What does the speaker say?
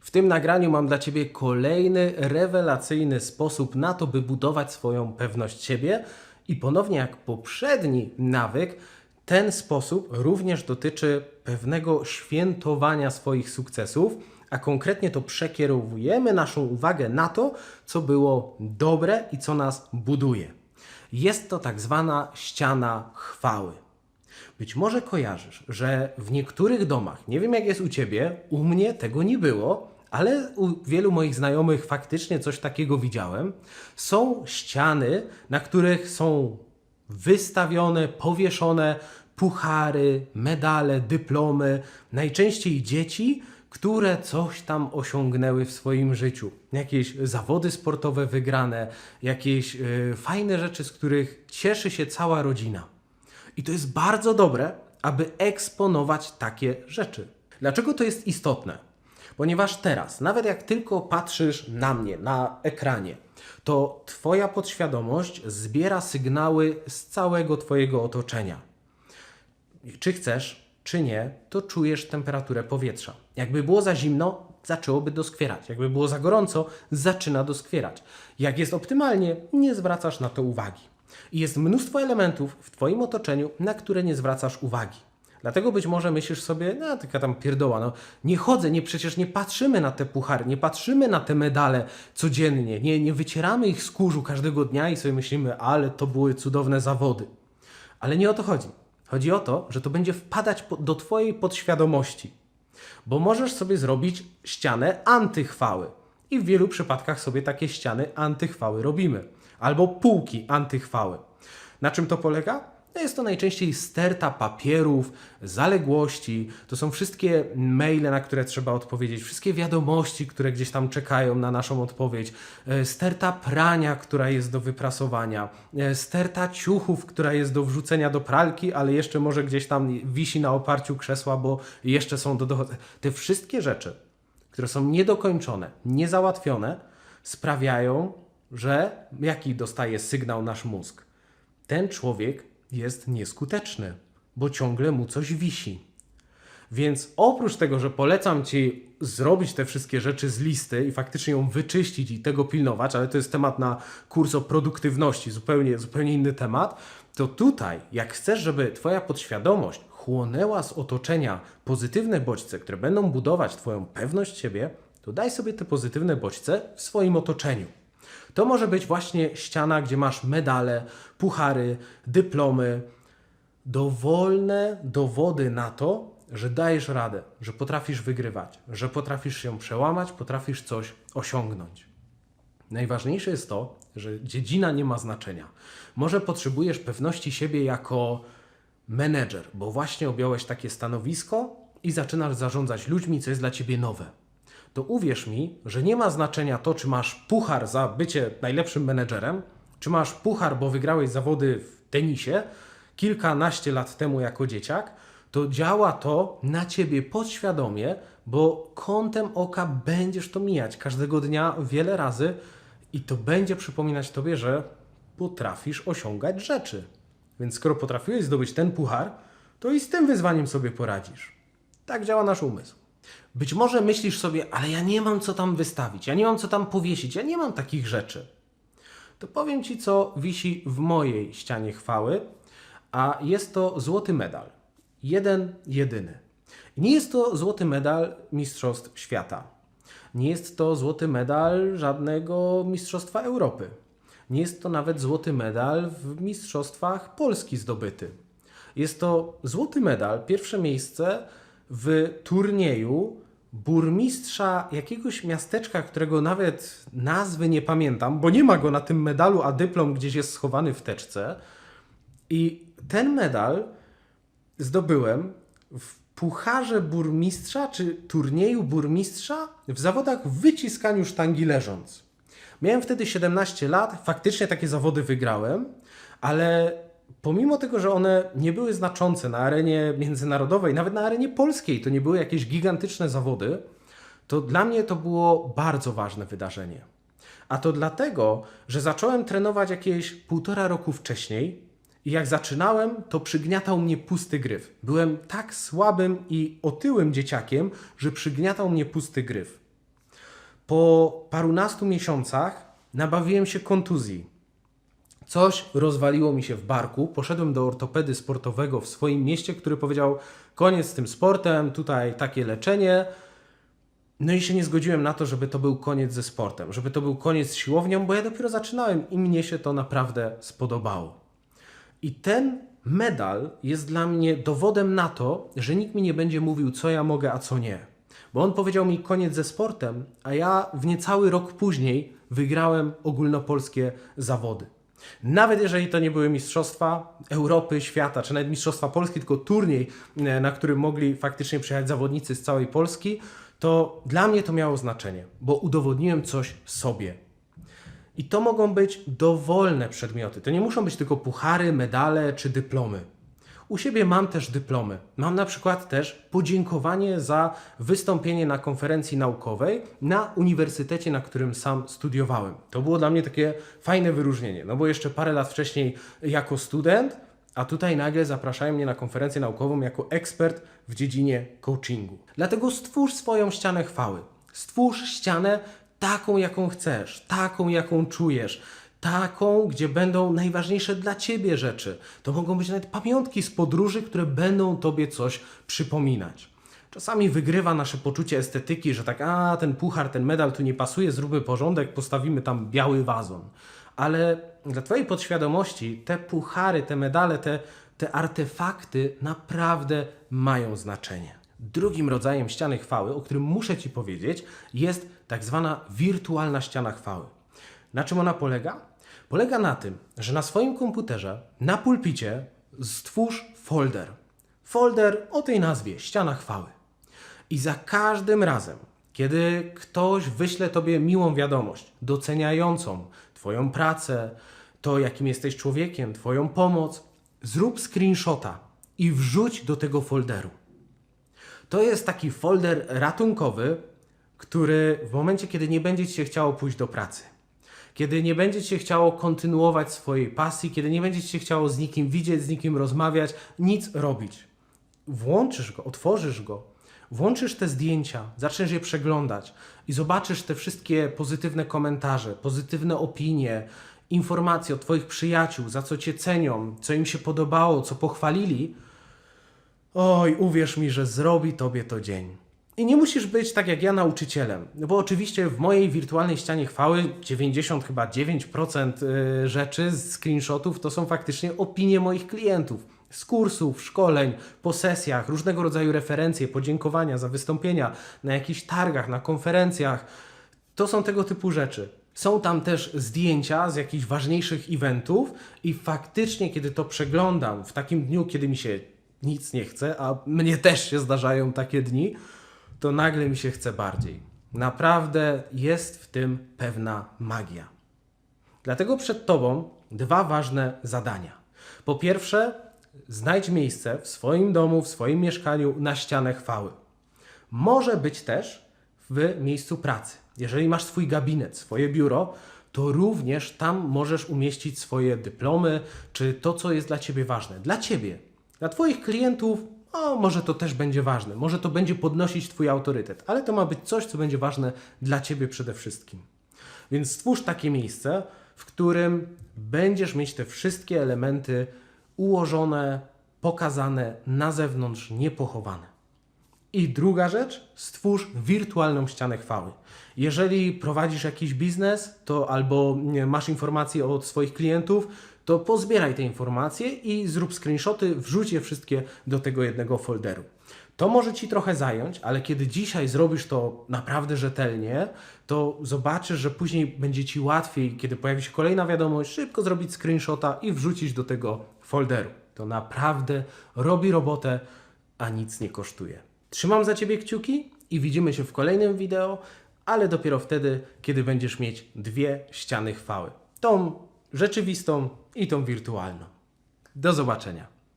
W tym nagraniu mam dla Ciebie kolejny rewelacyjny sposób na to, by budować swoją pewność siebie. I ponownie jak poprzedni nawyk, ten sposób również dotyczy pewnego świętowania swoich sukcesów, a konkretnie to przekierowujemy naszą uwagę na to, co było dobre i co nas buduje. Jest to tak zwana ściana chwały. Być może kojarzysz, że w niektórych domach, nie wiem jak jest u ciebie, u mnie tego nie było, ale u wielu moich znajomych faktycznie coś takiego widziałem. Są ściany, na których są wystawione, powieszone puchary, medale, dyplomy, najczęściej dzieci, które coś tam osiągnęły w swoim życiu. Jakieś zawody sportowe wygrane, jakieś y, fajne rzeczy, z których cieszy się cała rodzina. I to jest bardzo dobre, aby eksponować takie rzeczy. Dlaczego to jest istotne? Ponieważ teraz, nawet jak tylko patrzysz na mnie na ekranie, to Twoja podświadomość zbiera sygnały z całego Twojego otoczenia. Czy chcesz, czy nie, to czujesz temperaturę powietrza. Jakby było za zimno, zaczęłoby doskwierać. Jakby było za gorąco, zaczyna doskwierać. Jak jest optymalnie, nie zwracasz na to uwagi. I jest mnóstwo elementów w Twoim otoczeniu, na które nie zwracasz uwagi. Dlatego być może myślisz sobie, no taka tam pierdoła, no nie chodzę, nie przecież nie patrzymy na te puchary, nie patrzymy na te medale codziennie, nie, nie wycieramy ich z kurzu każdego dnia i sobie myślimy, ale to były cudowne zawody. Ale nie o to chodzi. Chodzi o to, że to będzie wpadać do Twojej podświadomości. Bo możesz sobie zrobić ścianę antychwały. I w wielu przypadkach sobie takie ściany antychwały robimy. Albo półki antychwały. Na czym to polega? No jest to najczęściej sterta papierów, zaległości, to są wszystkie maile, na które trzeba odpowiedzieć, wszystkie wiadomości, które gdzieś tam czekają na naszą odpowiedź, e, sterta prania, która jest do wyprasowania, e, sterta ciuchów, która jest do wrzucenia do pralki, ale jeszcze może gdzieś tam wisi na oparciu krzesła, bo jeszcze są do dochodzenia. Te wszystkie rzeczy, które są niedokończone, niezałatwione, sprawiają, że jaki dostaje sygnał nasz mózg? Ten człowiek jest nieskuteczny, bo ciągle mu coś wisi. Więc oprócz tego, że polecam Ci zrobić te wszystkie rzeczy z listy i faktycznie ją wyczyścić i tego pilnować, ale to jest temat na kurs o produktywności, zupełnie, zupełnie inny temat, to tutaj, jak chcesz, żeby Twoja podświadomość chłonęła z otoczenia pozytywne bodźce, które będą budować Twoją pewność siebie, to daj sobie te pozytywne bodźce w swoim otoczeniu. To może być właśnie ściana, gdzie masz medale, puchary, dyplomy, dowolne dowody na to, że dajesz radę, że potrafisz wygrywać, że potrafisz się przełamać, potrafisz coś osiągnąć. Najważniejsze jest to, że dziedzina nie ma znaczenia. Może potrzebujesz pewności siebie jako menedżer, bo właśnie objąłeś takie stanowisko i zaczynasz zarządzać ludźmi, co jest dla ciebie nowe. To uwierz mi, że nie ma znaczenia to, czy masz puchar za bycie najlepszym menedżerem, czy masz puchar, bo wygrałeś zawody w tenisie kilkanaście lat temu jako dzieciak, to działa to na ciebie podświadomie, bo kątem oka będziesz to mijać każdego dnia wiele razy i to będzie przypominać tobie, że potrafisz osiągać rzeczy. Więc skoro potrafiłeś zdobyć ten puchar, to i z tym wyzwaniem sobie poradzisz. Tak działa nasz umysł. Być może myślisz sobie, ale ja nie mam co tam wystawić, ja nie mam co tam powiesić, ja nie mam takich rzeczy. To powiem Ci, co wisi w mojej ścianie chwały, a jest to złoty medal. Jeden, jedyny. Nie jest to złoty medal Mistrzostw Świata. Nie jest to złoty medal żadnego Mistrzostwa Europy. Nie jest to nawet złoty medal w Mistrzostwach Polski zdobyty. Jest to złoty medal, pierwsze miejsce w turnieju burmistrza jakiegoś miasteczka, którego nawet nazwy nie pamiętam, bo nie ma go na tym medalu, a dyplom gdzieś jest schowany w teczce. I ten medal zdobyłem w pucharze burmistrza, czy turnieju burmistrza w zawodach w wyciskaniu sztangi leżąc. Miałem wtedy 17 lat, faktycznie takie zawody wygrałem, ale pomimo tego, że one nie były znaczące na arenie międzynarodowej, nawet na arenie polskiej, to nie były jakieś gigantyczne zawody, to dla mnie to było bardzo ważne wydarzenie. A to dlatego, że zacząłem trenować jakieś półtora roku wcześniej i jak zaczynałem, to przygniatał mnie pusty gryf. Byłem tak słabym i otyłym dzieciakiem, że przygniatał mnie pusty gryf. po parunastu miesiącach nabawiłem się kontuzji. Coś rozwaliło mi się w barku. Poszedłem do ortopedy sportowego w swoim mieście, który powiedział: koniec z tym sportem, tutaj takie leczenie. No i się nie zgodziłem na to, żeby to był koniec ze sportem, żeby to był koniec z siłownią, bo ja dopiero zaczynałem i mnie się to naprawdę spodobało. I ten medal jest dla mnie dowodem na to, że nikt mi nie będzie mówił, co ja mogę, a co nie. Bo on powiedział mi koniec ze sportem, a ja w niecały rok później wygrałem ogólnopolskie zawody. Nawet jeżeli to nie były mistrzostwa Europy, świata, czy nawet mistrzostwa Polski, tylko turniej, e, na którym mogli faktycznie przyjechać zawodnicy z całej Polski, to dla mnie to miało znaczenie, bo udowodniłem coś sobie. I to mogą być dowolne przedmioty. To nie muszą być tylko puchary, medale czy dyplomy. U siebie mam też dyplomy. Mam na przykład też podziękowanie za wystąpienie na konferencji naukowej na uniwersytecie, na którym sam studiowałem. To było dla mnie takie fajne wyróżnienie, no bo jeszcze parę lat wcześniej jako student, a tutaj nagle zapraszają mnie na konferencję naukową jako ekspert w dziedzinie coachingu. Dlatego stwórz swoją ścianę chwały. Stwórz ścianę taką, jaką chcesz, taką, jaką czujesz, taką, gdzie będą najważniejsze dla ciebie rzeczy. To mogą być nawet pamiątki z podróży, które będą tobie coś przypominać. Czasami wygrywa nasze poczucie estetyki, że tak, a ten puchar, ten medal tu nie pasuje, zróbmy porządek, postawimy tam biały wazon. Ale dla Twojej podświadomości te puchary, te medale, te, te artefakty naprawdę mają znaczenie. Drugim rodzajem ściany chwały, o którym muszę Ci powiedzieć, jest tak zwana wirtualna ściana chwały. Na czym ona polega? Polega na tym, że na swoim komputerze, na pulpicie stwórz folder. Folder o tej nazwie ściana chwały. I za każdym razem, kiedy ktoś wyśle tobie miłą wiadomość, doceniającą Twoją pracę, to jakim jesteś człowiekiem, Twoją pomoc, zrób screenshota i wrzuć do tego folderu. To jest taki folder ratunkowy, który w momencie, kiedy nie będzie ci się chciało pójść do pracy, kiedy nie będzie ci się chciało kontynuować swojej pasji, kiedy nie będzie ci się chciało z nikim widzieć, z nikim rozmawiać, nic robić, włączysz go, otworzysz go, włączysz te zdjęcia, zaczniesz je przeglądać i zobaczysz te wszystkie pozytywne komentarze, pozytywne opinie, informacje od Twoich przyjaciół, za co Cię cenią, co im się podobało, co pochwalili, oj, uwierz mi, że zrobi Tobie to dzień. I nie musisz być tak jak ja nauczycielem, no bo oczywiście w mojej wirtualnej ścianie chwały 90 chyba 9% y, rzeczy z screenshotów to są faktycznie opinie moich klientów z kursów, szkoleń, po sesjach, różnego rodzaju referencje, podziękowania za wystąpienia na jakichś targach, na konferencjach. To są tego typu rzeczy. Są tam też zdjęcia z jakichś ważniejszych eventów i faktycznie, kiedy to przeglądam w takim dniu, kiedy mi się nic nie chce, a mnie też się zdarzają takie dni, to nagle mi się chce bardziej. Naprawdę jest w tym pewna magia. Dlatego przed Tobą dwa ważne zadania. Po pierwsze, znajdź miejsce w swoim domu, w swoim mieszkaniu na ścianę chwały. Może być też w miejscu pracy. Jeżeli masz swój gabinet, swoje biuro, to również tam możesz umieścić swoje dyplomy, czy to, co jest dla Ciebie ważne. Dla Ciebie. Dla Twoich klientów, o, może to też będzie ważne. Może to będzie podnosić Twój autorytet, ale to ma być coś, co będzie ważne dla Ciebie przede wszystkim. Więc stwórz takie miejsce, w którym będziesz mieć te wszystkie elementy ułożone, pokazane na zewnątrz, niepochowane. I druga rzecz, stwórz wirtualną ścianę chwały. Jeżeli prowadzisz jakiś biznes, to albo masz informacje od swoich klientów, to pozbieraj te informacje i zrób screenshoty, wrzuć je wszystkie do tego jednego folderu. To może Ci trochę zająć, ale kiedy dzisiaj zrobisz to naprawdę rzetelnie, to zobaczysz, że później będzie Ci łatwiej, kiedy pojawi się kolejna wiadomość, szybko zrobić screenshota i wrzucić do tego folderu. To naprawdę robi robotę, a nic nie kosztuje. Trzymam za Ciebie kciuki i widzimy się w kolejnym wideo, ale dopiero wtedy, kiedy będziesz mieć dwie ściany chwały. Tą rzeczywistą i tą wirtualną. Do zobaczenia.